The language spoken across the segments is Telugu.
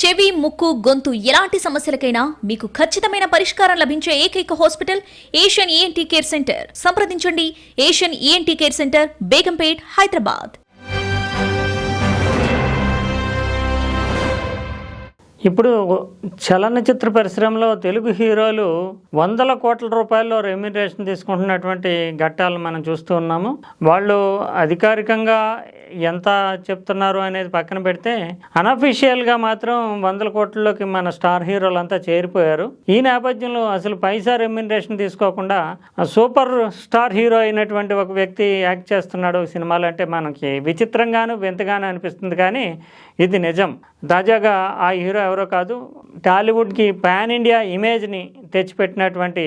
చెవి ముక్కు గొంతు ఎలాంటి సమస్యలకైనా మీకు ఖచ్చితమైన పరిష్కారం లభించే ఏకైక hospital Asian ENT care centre సంప్రదించండి. Asian ENT care centre Begumpet Hyderabad. ఇప్పుడు చలనచిత్ర పరిశ్రమలో తెలుగు హీరోలు వందల కోట్ల రూపాయల్లో రెమ్యునరేషన్ తీసుకుంటున్నటువంటి ఘట్టాలను మనం చూస్తూ ఉన్నాము. వాళ్ళు అధికారికంగా ఎంత చెప్తున్నారు అనేది పక్కన పెడితే అనఫీషియల్గా మాత్రం వందల కోట్లలోకి మన స్టార్ హీరోలంతా చేరిపోయారు. ఈ నేపథ్యంలో అసలు పైసా రెమ్యునరేషన్ తీసుకోకుండా సూపర్ స్టార్ హీరో అయినటువంటి ఒక వ్యక్తి యాక్ట్ చేస్తున్నాడు సినిమాలు అంటే మనకి విచిత్రంగాను వింతగాను అనిపిస్తుంది కానీ ఇది నిజం. తాజాగా ఆ హీరో ఎవరో కాదు. టాలీవుడ్కి పాన్ ఇండియా ఇమేజ్ని తెచ్చిపెట్టినటువంటి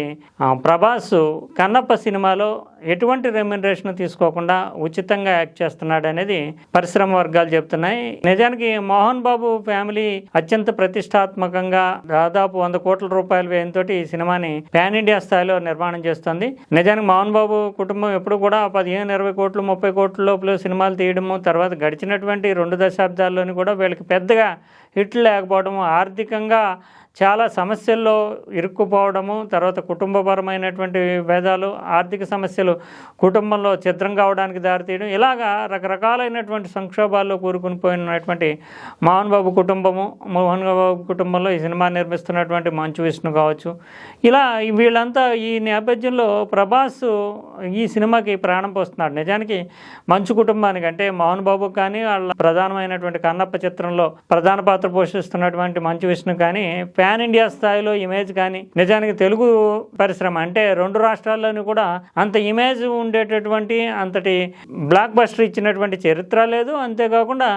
ప్రభాస్ కన్నప్ప సినిమాలో ఎటువంటి రెమ్యునరేషన్ తీసుకోకుండా ఉచితంగా యాక్ట్ చేస్తున్నాడు అనేది పరిశ్రమ వర్గాలు చెప్తున్నాయి. నిజానికి మోహన్ బాబు ఫ్యామిలీ అత్యంత ప్రతిష్టాత్మకంగా దాదాపు వంద కోట్ల రూపాయల వ్యయంతో ఈ సినిమాని పాన్ ఇండియా స్థాయిలో నిర్మాణం చేస్తుంది. నిజానికి మోహన్ బాబు కుటుంబం ఎప్పుడు కూడా పదిహేను ఇరవై కోట్లు ముప్పై కోట్ల లోపల సినిమాలు తీయడము తర్వాత గడిచినటువంటి రెండు దశాబ్దాల్లోని కూడా వీళ్ళకి పెద్దగా హిట్లు లేకపోవడము ఆర్థికంగా చాలా సమస్యల్లో ఇరుక్కుపోవడము తర్వాత కుటుంబపరమైనటువంటి భేదాలు ఆర్థిక సమస్యలు కుటుంబంలో ఛిద్రం కావడానికి దారితీయడం ఇలాగా రకరకాలైనటువంటి సంక్షోభాల్లో కూరుకుని పోయినటువంటి మోహన్ బాబు కుటుంబము మోహన్ బాబు కుటుంబంలో ఈ సినిమా నిర్మిస్తున్నటువంటి మంచు విష్ణు కావచ్చు. ఇలా వీళ్ళంతా ఈ నేపథ్యంలో ప్రభాస్ ఈ సినిమాకి ప్రాణం పోస్తున్నాడు. నిజానికి మంచు కుటుంబానికి అంటే మోహన్ బాబు కానీ వాళ్ళ ప్రధానమైనటువంటి కన్నప్ప చిత్రంలో ప్రధాన పాత్ర పోషిస్తున్నటువంటి మంచు విష్ణు కానీ పాన్ ఇండియా స్థాయిలో ఇమేజ్ కానీ నిజానికి తెలుగు పరిశ్రమ అంటే రెండు రాష్ట్రాల్లోనూ కూడా అంత ఇమేజ్ ఉండేటటువంటి అంతటి బ్లాక్ బస్టర్ ఇచ్చినటువంటి చరిత్ర లేదు. అంతేకాకుండా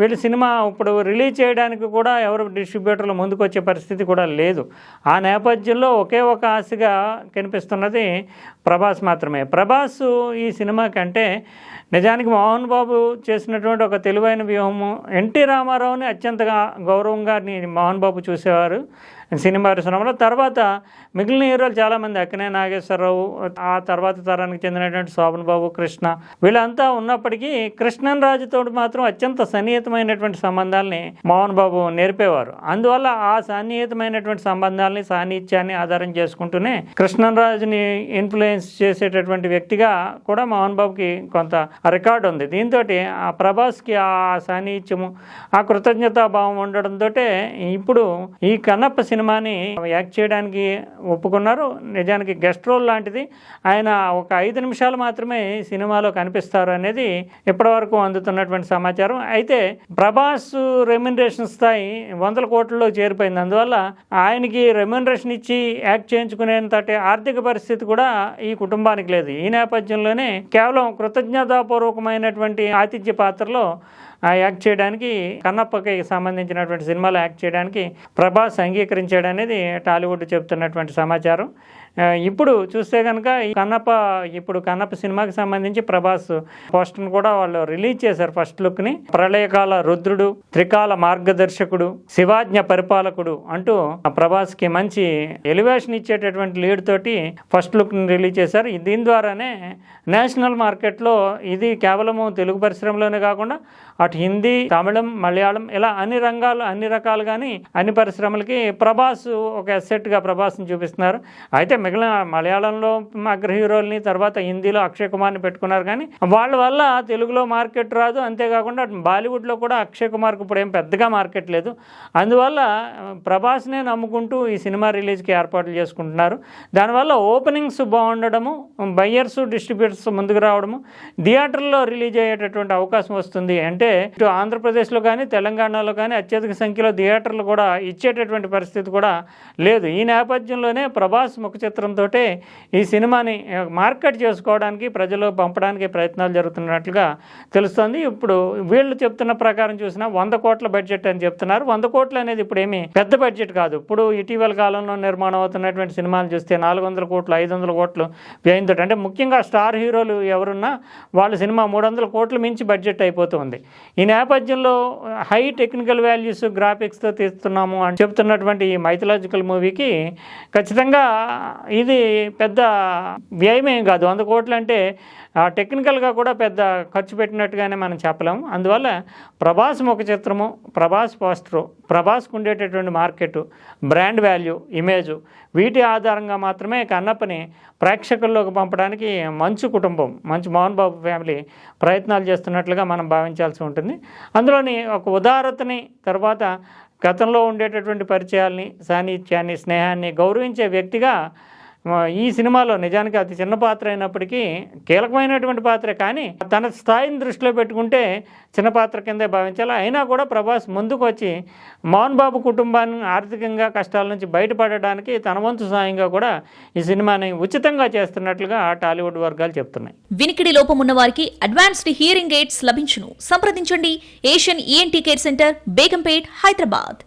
వీళ్ళు సినిమా ఇప్పుడు రిలీజ్ చేయడానికి కూడా ఎవరు డిస్ట్రిబ్యూటర్లు ముందుకొచ్చే పరిస్థితి కూడా లేదు. ఆ నేపథ్యంలో ఒకే ఒక ఆశగా కనిపిస్తున్నది ప్రభాస్ మాత్రమే. ప్రభాస్ ఈ సినిమా కంటే నిజానికి మోహన్ బాబు చేసినటువంటి ఒక తెలివైన వ్యూహము ఎన్టీ రామారావుని అత్యంతగా గౌరవంగా మోహన్ బాబు చూసేవారు. సినిమా పరిశ్రమలో తర్వాత మిగిలిన హీరోలు చాలామంది అక్కినే నాగేశ్వరరావు ఆ తర్వాత తరానికి చెందినటువంటి శోభన్ బాబు కృష్ణ వీళ్ళంతా ఉన్నప్పటికీ కృష్ణన్ రాజుతో మాత్రం అత్యంత సన్నిహితమైనటువంటి సంబంధాలని మోహన్ బాబు నేర్పేవారు. అందువల్ల ఆ సన్నిహితమైనటువంటి సంబంధాలని సాన్నిహిత్యాన్ని ఆధారం చేసుకుంటూనే కృష్ణన్ రాజుని ఇన్ఫ్లుయెన్స్ చేసేటటువంటి వ్యక్తిగా కూడా మోహన్ బాబుకి కొంత రికార్డు ఉంది. దీంతో ఆ ప్రభాస్కి ఆ సాన్నిహిత్యము ఆ కృతజ్ఞతాభావం ఉండడంతో ఇప్పుడు ఈ కన్నప్ప సినిమాని యాక్ట్ చేయడానికి ఒప్పుకున్నారు. నిజానికి గెస్ట్ రోల్ లాంటిది. ఆయన ఒక ఐదు నిమిషాలు మాత్రమే సినిమాలో కనిపిస్తారు అనేది ఇప్పటివరకు అందుతున్నటువంటి సమాచారం. అయితే ప్రభాస్ రెమ్యునరేషన్ స్థాయి వందల కోట్లలో చేరిపోయింది. అందువల్ల ఆయనకి రెమ్యునరేషన్ ఇచ్చి యాక్ట్ చేయించుకునేంతటి ఆర్థిక పరిస్థితి కూడా ఈ కుటుంబానికి లేదు. ఈ నేపథ్యంలోనే కేవలం కృతజ్ఞతాపూర్వకమైనటువంటి ఆతిథ్య పాత్రలో యాక్ట్ చేయడానికి కన్నప్పకి సంబంధించినటువంటి సినిమాలో యాక్ట్ చేయడానికి ప్రభాస్ అంగీకరించాడనేది టాలీవుడ్ చెబుతున్నటువంటి సమాచారం. ఇప్పుడు చూస్తే కనుక ఈ కన్నప్ప ఇప్పుడు కన్నప్ప సినిమాకి సంబంధించి ప్రభాస్ పోస్టర్ని కూడా వాళ్ళు రిలీజ్ చేశారు ఫస్ట్ లుక్ని. ప్రళయకాల రుద్రుడు త్రికాల మార్గదర్శకుడు శివాజ్ఞ పరిపాలకుడు అంటూ ఆ ప్రభాస్కి మంచి ఎలివేషన్ ఇచ్చేటటువంటి లీడ్ తోటి ఫస్ట్ లుక్ని రిలీజ్ చేశారు. దీని ద్వారానే నేషనల్ మార్కెట్లో ఇది కేవలము తెలుగు పరిశ్రమలోనే కాకుండా అటు హిందీ తమిళం మలయాళం ఇలా అన్ని రంగాలు అన్ని రకాలుగాని అన్ని పరిశ్రమలకి ప్రభాస్ ఒక అసెట్గా ప్రభాస్ని చూపిస్తున్నారు. అయితే మిగిలిన మలయాళంలో అగ్ర హీరోల్ని తర్వాత హిందీలో అక్షయ్ కుమార్ని పెట్టుకున్నారు. కానీ వాళ్ళ వల్ల తెలుగులో మార్కెట్ రాదు. అంతేకాకుండా బాలీవుడ్లో కూడా అక్షయ్ కుమార్కి ఇప్పుడు ఏం పెద్దగా మార్కెట్ లేదు. అందువల్ల ప్రభాస్నే నమ్ముకుంటూ ఈ సినిమా రిలీజ్కి ఏర్పాట్లు చేసుకుంటున్నారు. దానివల్ల ఓపెనింగ్స్ బాగుండడము బయ్యర్స్ డిస్ట్రిబ్యూటర్స్ ముందుకు రావడము థియేటర్లో రిలీజ్ అయ్యేటటువంటి అవకాశం వస్తుంది. అంటే ఇటు ఆంధ్రప్రదేశ్లో కానీ తెలంగాణలో కానీ అత్యధిక సంఖ్యలో థియేటర్లు కూడా ఇచ్చేటటువంటి పరిస్థితి కూడా లేదు. ఈ నేపథ్యంలోనే ప్రభాస్ ముఖ చిత్రంతో ఈ సినిమాని మార్కెట్ చేసుకోవడానికి ప్రజలు పంపడానికి ప్రయత్నాలు జరుగుతున్నట్లుగా తెలుస్తోంది. ఇప్పుడు వీళ్ళు చెప్తున్న ప్రకారం చూసినా వంద కోట్ల బడ్జెట్ అని చెప్తున్నారు. వంద కోట్లు అనేది ఇప్పుడు ఏమి పెద్ద బడ్జెట్ కాదు. ఇప్పుడు ఇటీవల కాలంలో నిర్మాణం అవుతున్నటువంటి సినిమాలు చూస్తే నాలుగు వందల కోట్లు ఐదు వందల కోట్లు వ్యయంతో అంటే ముఖ్యంగా స్టార్ హీరోలు ఎవరున్నా వాళ్ళ సినిమా మూడు వందల కోట్లు మించి బడ్జెట్ అయిపోతుంది. ఈ నేపథ్యంలో హై టెక్నికల్ వాల్యూస్ గ్రాఫిక్స్తో తీస్తున్నాము అని చెప్తున్నటువంటి ఈ మైథలాజికల్ మూవీకి ఖచ్చితంగా ఇది పెద్ద వ్యయమేం కాదు. వంద కోట్లు అంటే టెక్నికల్గా కూడా పెద్ద ఖర్చు పెట్టినట్టుగానే మనం చెప్పలేము. అందువల్ల ప్రభాస్ ముఖ చిత్రము ప్రభాస్ పోస్టరు ప్రభాస్కు ఉండేటటువంటి మార్కెట్ బ్రాండ్ వాల్యూ ఇమేజ్ వీటి ఆధారంగా మాత్రమే కన్నప్పని ప్రేక్షకుల్లోకి పంపడానికి మంచు కుటుంబం మంచు మోహన్ బాబు ఫ్యామిలీ ప్రయత్నాలు చేస్తున్నట్లుగా మనం భావించాల్సి ఉంటుంది. అందులోని ఒక ఉదారతని తర్వాత గతంలో ఉండేటటువంటి పరిచయాల్ని సాన్నిధ్యాన్ని స్నేహాన్ని గౌరవించే వ్యక్తిగా ఈ సినిమాలో నిజానికి అతి చిన్న పాత్ర అయినప్పటికీ కీలకమైనటువంటి పాత్రే కానీ తన స్థాయిని దృష్టిలో పెట్టుకుంటే చిన్న పాత్ర కిందే భావించాలి. అయినా కూడా ప్రభాస్ ముందుకు వచ్చి మోహన్ బాబు కుటుంబాన్ని ఆర్థికంగా కష్టాల నుంచి బయటపడడానికి తన వంతు సాయంగా కూడా ఈ సినిమాని ఉచితంగా చేస్తున్నట్లుగా టాలీవుడ్ వర్గాలు చెప్తున్నాయి. వినికిడి లోపం ఉన్న వారికి అడ్వాన్స్డ్ హియరింగ్ ఎయిడ్స్ లభించును. సంప్రదించండి. Asian ENT care centre Begumpet Hyderabad.